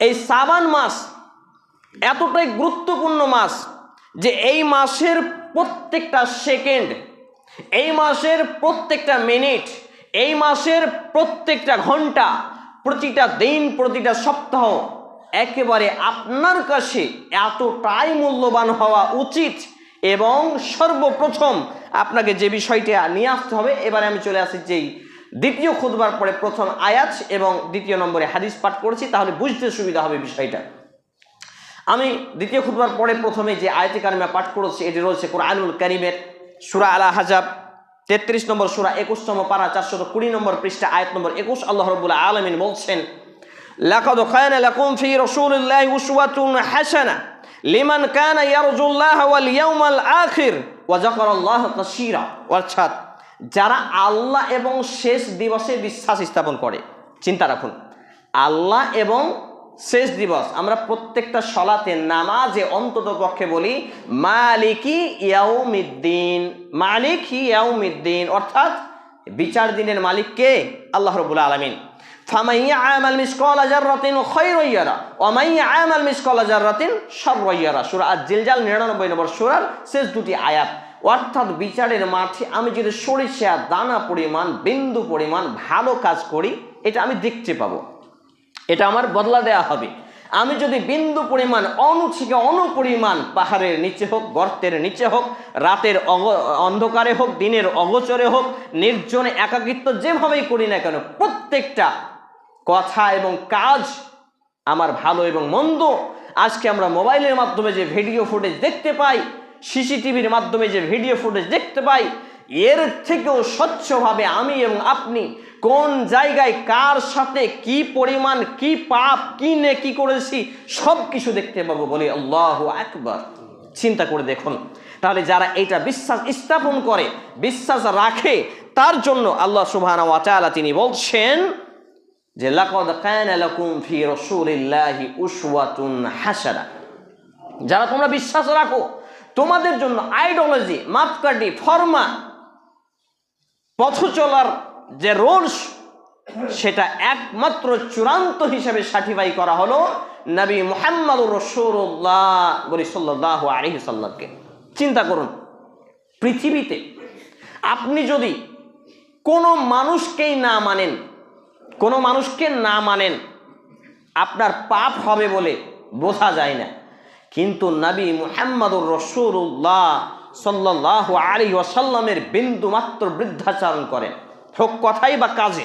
এই সাবান মাস এতটাই গুরুত্বপূর্ণ মাস যে এই মাসের প্রত্যেকটা সেকেন্ড, এই মাসের প্রত্যেকটা মিনিট, এই মাসের প্রত্যেকটা ঘণ্টা, প্রতিটা দিন, প্রতিটা সপ্তাহ একেবারে আপনার কাছে এতটাই মূল্যবান হওয়া উচিত এবং সর্বপ্রথম আপনাকে যে বিষয়টি নিয়ে আসতে হবে, এবারে আমি চলে আসি যেই দ্বিতীয় খুদবার পরে প্রথম আয়াত এবং দ্বিতীয় নম্বরে হাদিস পাঠ করেছি, তাহলে বুঝতে সুবিধা হবে বিষয়টা। আমি দ্বিতীয় খুদবার পরে প্রথমে যে আয়তে কারিমা পাঠ করেছি, এটি রয়েছে কোরআনুল কারিমের সুরা আলা হাজাব তেত্রিশ নম্বর সুরা, একুশতম পারা, চারশত কুড়ি নম্বর পৃষ্ঠা, আয়াত নম্বর একুশ, আল্লাহ রবুল্লাহ আলমিন বলছেন, লাকাদ খায়না লাকুম ফি রাসূলিল্লাহি উসওয়াতুন হাসানা। লিমান কানা ইয়ারজুল্লাহ ওয়াল ইয়াউমাল আখির ওয়া যাকারাল্লাহ কাসীরা অর্থাৎ যারা আল্লাহ এবং শেষ দিবসে বিশ্বাস স্থাপন করে, চিন্তা রাখুন। আল্লাহ এবং শেষ দিবস, আমরা প্রত্যেকটা সলাতে নামাজে অন্তত পক্ষে বলি মালিকি ইয়াউমিদ্দিন, মালিক ইয়াউমিদ্দিন। অর্থাৎ বিচার দিনের মালিক কে? আল্লাহ রবুল আলমিন। فمن يعمل مثقال ذرة خيرا يرى ومن يعمل مثقال ذرة شرا يرى সূরা আজ-জিলজাল 99 নম্বর সূরার শেষ দুটি আয়াত অর্থাৎ বিচারের মাঠে আমি যদি সরিষা দানা পরিমাণ বিন্দু পরিমাণ ভালো কাজ করি এটা আমি দেখতে পাবো এটা আমার বদলা দেয়া হবে আমি যদি বিন্দু পরিমাণ অনু থেকে অনুপরিমাণ পাহাড়ের নিচে হোক, গর্তের নিচে হোক, রাতের অন্ধকারে হোক, দিনের অগোচরে হোক, নির্জনে একাকিত্ব যেভাবেই করি না কেন, প্রত্যেকটা কথা এবং কাজ আমার ভালো এবং মন্দ। আজকে আমরা মোবাইলের মাধ্যমে যে ভিডিও ফুটেজ দেখতে পাই, সিসিটিভির মাধ্যমে যে ভিডিও ফুটেজ দেখতে পাই এর থেকেও স্বচ্ছভাবে আমি এবং আপনি কোন জায়গায় কার সাথে কি পরিমাণ, কি পাপ, কি নে কি করেছি সব কিছু দেখতে পাবো বলি আল্লাহ একবার চিন্তা করে দেখুন। তাহলে যারা এটা বিশ্বাস স্থাপন করে, বিশ্বাস রাখে, তার জন্য আল্লাহ তাআলা তিনি বলছেন যে ফি যারা তোমরা বিশ্বাস রাখো, তোমাদের জন্য আইডিওলজি, মাপকাঠি, ফরমা পথ চলার যে রোলস, সেটা একমাত্র চূড়ান্ত হিসেবে সার্টিফাই করা হলো নবী মোহাম্মদ রসুল্লাহ বলি চিন্তা করুন, পৃথিবীতে আপনি যদি কোনো মানুষকেই না মানেন, কোনো মানুষকে না মানেন, আপনার পাপ হবে বলে বোঝা যায় না। কিন্তু নবী মুহাম্মদুর রসুল্লাহ সাল্লাহ আলী ওয়াসাল্লামের বিন্দু মাত্র বৃদ্ধাচারণ করেন। হোক কথাই বা কাজে,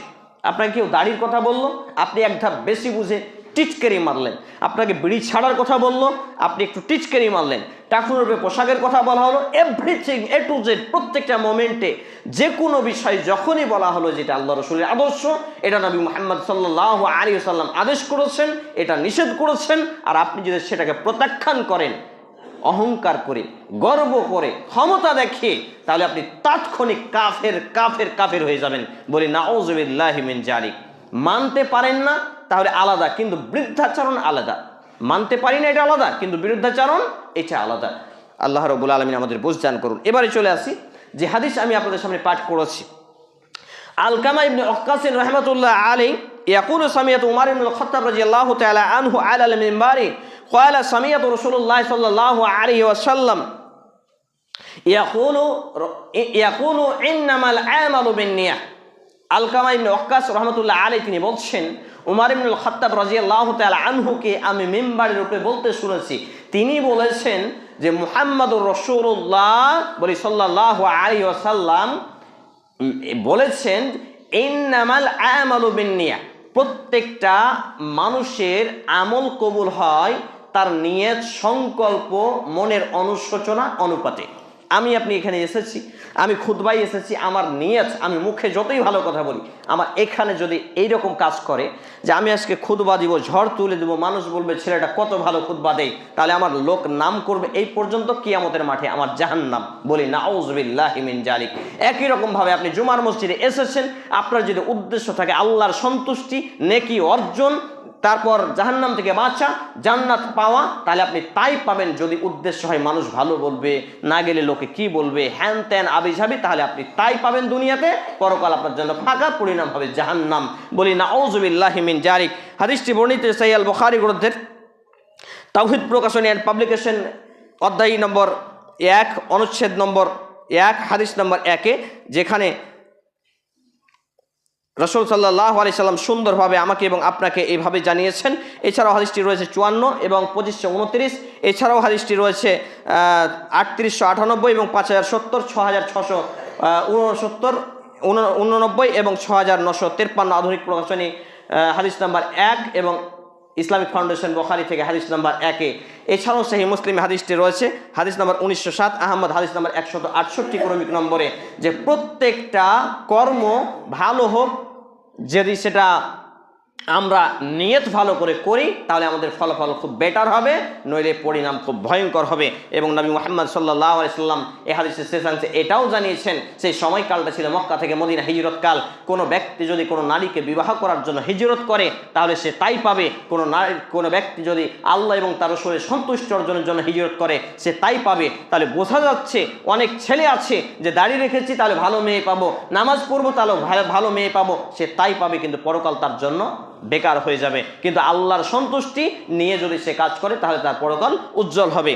আপনাকে কেউ দাড়ির কথা বলল, আপনি এক ধাপ বেশি বুঝে টিচকেরি মারলেন। আপনাকে বিড়ি ছাড়ার কথা বলল, আপনি একটু টিচকেরি মারলেন। টাকুর উপরে পোশাকের কথা বলা হলো এভরিথিং এ টু জেড প্রত্যেকটা মোমেন্টে যে কোনো বিষয় যখনই বলা হলো যেটা আল্লাহ রসুলের আদর্শ, এটা নবী মোহাম্মদ সাল্লাহ আলী সাল্লাম আদেশ করেছেন, এটা নিষেধ করেছেন, আর আপনি যদি সেটাকে প্রত্যাখ্যান করেন অহংকার করে, গর্ব করে, ক্ষমতা দেখে, তাহলে আপনি তাৎক্ষণিক কাফের কাফের কাফের হয়ে যাবেন। বলি নাওজবিল্লাহিমিন জারিক মানতে পারেন না, তাহলে আলাদা, কিন্তু বৃদ্ধাচরণ আলাদা। মানতে পারি না, এটা আলাদা, কিন্তু বিরুদ্ধাচরণ এটা আলাদা। আল্লাহ রবুল আলমিন আমাদের বোঝদান করুন। এবারে চলে আসি, যে হাদিস আমি আপনাদের সামনে পাঠ করেছি। আলকামা ইবনে অক্কাসিন রহমতুল্লাহ আলী ইয়াকুল সামিয়াত উমার ইবনুল খত্তাব রাদিয়াল্লাহু তাআলা আনহু আলাল মিম্বারি কয়লা সামিয়াত রসুল্লাহ সাল্লাহ আলী ওয়াসাল্লাম ইয়াকুলু ইয়াকুলু ইন্নামাল আমালু বিনিয়া আলকামা ইবনে ওয়াক্কাস রহমতুল্লাহ আলী তিনি বলছেন, উমার ইবনুল খাত্তাব রাজিয়াল্লাহু তাআলা আনহুকে আমি মিম্বারের রূপে বলতে শুনেছি। তিনি বলেছেন যে মুহাম্মাদুর রসুল্লাহ বলি সাল্লাহ আলী ওয়াসাল্লাম বলেছেন, ইন্নামাল আমালু বিনিয়া প্রত্যেকটা মানুষের আমল কবুল হয় তার নিয়ত, সংকল্প, মনের অনুশোচনা, অনুপাতে। আমি আপনি এখানে এসেছি, আমি খুদবাই এসেছি, আমার নিয়ত, আমি মুখে যতই ভালো কথা বলি, আমার এখানে যদি এই রকম কাজ করে যে আমি আজকে খুদবা দিব, ঝড় তুলে দেবো, মানুষ বলবে, ছেলেটা কত ভালো খুদবা দেয়। তাহলে আমার লোক নাম করবে, এই পর্যন্ত কিয়ামতের মাঠে আমার জাহান্নাম। বলি নাউজবিল্লাহিমিন জালিক একই রকমভাবে আপনি জুমার মসজিদে এসেছেন, আপনার যদি উদ্দেশ্য থাকে আল্লাহর সন্তুষ্টি, নেকি অর্জন তারপর জাহান্নাম থেকে বাঁচা জান্নাত পাওয়া, তাহলে আপনি তাই পাবেন যদি উদ্দেশ্য হয় মানুষ ভালো বলবে, না গেলে লোকে কি বলবে, হ্যান ত্যান আবি যাবি তাহলে আপনি তাই পাবেন দুনিয়াতে। পরকাল আপনার জন্য ফাঁকা পরিণাম হবে জাহান্নাম। বলি না মিন জারিক। হাদিসটি বর্ণিত সাইয়াল বখারি গ্রন্থের তাওহিদ প্রকাশনী অ্যান্ড পাবলিকেশন অধ্যায়ী নম্বর এক, অনুচ্ছেদ নম্বর এক, হাদিস নম্বর একে, যেখানে রসুল সাল্লাহ আলি সাল্লাম সুন্দরভাবে আমাকে এবং আপনাকে এইভাবে জানিয়েছেন। এছাড়াও হাদিসটি রয়েছে চুয়ান্ন এবং পঁচিশশো উনত্রিশ। এছাড়াও হাদিসটি রয়েছে আটত্রিশশো আটানব্বই এবং পাঁচ হাজার সত্তর, ছ হাজার ছশো উনসত্তর উননব্বই এবং ছ হাজার নশো তেপ্পান্ন আধুনিক প্রকাশনী হাদিস নাম্বার এক এবং ইসলামিক ফাউন্ডেশন বখারি থেকে হাদিস নাম্বার একে। এছাড়াও সেই মুসলিম হাদিসটি রয়েছে, হাদিস নাম্বার উনিশশো সাত, আহমদ হাদিস নাম্বার একশত আটষট্টি ক্রমিক নম্বরে, যে প্রত্যেকটা কর্ম ভালো হোক, যদি সেটা আমরা নিয়ত ভালো করে করি, তাহলে আমাদের ফলাফল খুব বেটার হবে, নইলে পরিণাম খুব ভয়ঙ্কর হবে। এবং নবী মোহাম্মদ সাল্লাহ আলাইসাল্লাম এ হাদিসের শেষাংশে এটাও জানিয়েছেন, সেই সময়কালটা ছিল মক্কা থেকে মদিনা হিজরতকাল কোনো ব্যক্তি যদি কোনো নারীকে বিবাহ করার জন্য হিজরত করে, তাহলে সে তাই পাবে। কোনো নারী, কোনো ব্যক্তি যদি আল্লাহ এবং তার রসুলের সন্তুষ্ট অর্জনের জন্য হিজরত করে, সে তাই পাবে। তাহলে বোঝা যাচ্ছে, অনেক ছেলে আছে যে দাঁড়িয়ে রেখেছি, তাহলে ভালো মেয়ে পাবো। নামাজ পড়ব, তাহলে ভালো মেয়ে পাবো। সে তাই পাবে, কিন্তু পরকাল তার জন্য বেকার হয়ে যাবে। কিন্তু আল্লাহর সন্তুষ্টি নিয়ে যদি সে কাজ করে, তাহলে তার পরকাল উজ্জ্বল হবে।